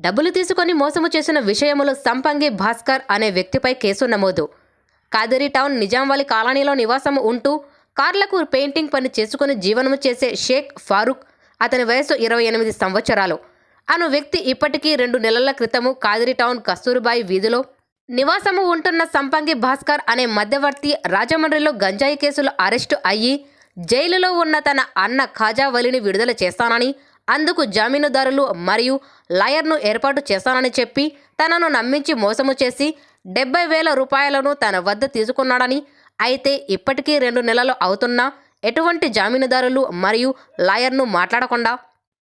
డబ్బులు తీసుకొని మోసము చేసిన విషయములో సంపంగి భాస్కర్ అనే వ్యక్తిపై కేసు నమోదు. కాదిరి టౌన్ నిజాంవాలి కాలనీలో నివాసము ఉంటూ కార్లకు పెయింటింగ్ పని చేసుకుని జీవనము చేసే షేక్ ఫారూక్ అతని వయసు ఇరవై ఎనిమిది సంవత్సరాలు. అను వ్యక్తి ఇప్పటికీ రెండు నెలల క్రితము కాదిరి టౌన్ కస్తూరుబాయి వీధిలో నివాసము ఉంటున్న సంపంగి భాస్కర్ అనే మధ్యవర్తి రాజమండ్రిలో గంజాయి కేసులో అరెస్టు అయ్యి జైలులో ఉన్న తన అన్న ఖాజావలిని విడుదల చేస్తానని అందుకు జామీనుదారులు మరియు లాయర్ను ఏర్పాటు చేస్తానని చెప్పి తనను నమ్మించి మోసము చేసి డెబ్బై వేల రూపాయలను తన వద్ద తీసుకున్నాడని అయితే ఇప్పటికీ రెండు నెలలు అవుతున్నా ఎటువంటి జామీనుదారులు మరియు లాయర్ను మాట్లాడకుండా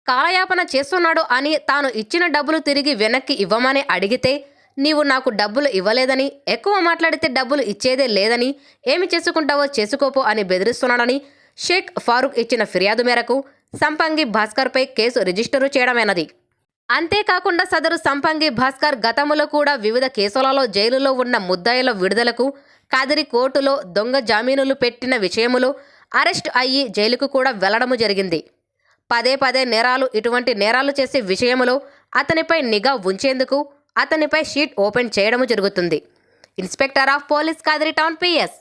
కాలయాపన చేస్తున్నాడు అని తాను ఇచ్చిన డబ్బులు తిరిగి వెనక్కి ఇవ్వమని అడిగితే నీవు నాకు డబ్బులు ఇవ్వలేదని ఎక్కువ మాట్లాడితే డబ్బులు ఇచ్చేదే లేదని ఏమి చేసుకుంటావో చేసుకోపో అని బెదిరిస్తున్నాడని షేక్ ఫారూక్ ఇచ్చిన ఫిర్యాదు మేరకు సంపంగి భాస్కర్పై కేసు రిజిస్టరు చేయడమైనది. అంతేకాకుండా సదరు సంపంగి భాస్కర్ గతములో కూడా వివిధ కేసులలో జైలులో ఉన్న ముద్దాయిల విడుదలకు కాదిరి కోర్టులో దొంగ జామీనులు పెట్టిన విషయములో అరెస్ట్ అయ్యి జైలుకు కూడా వెళ్ళడము జరిగింది. పదే పదే నేరాలు ఇటువంటి నేరాలు చేసే విషయములో అతనిపై నిఘా ఉంచేందుకు అతనిపై షీట్ ఓపెన్ చేయడము జరుగుతుంది. Inspector of police Kadiri town PS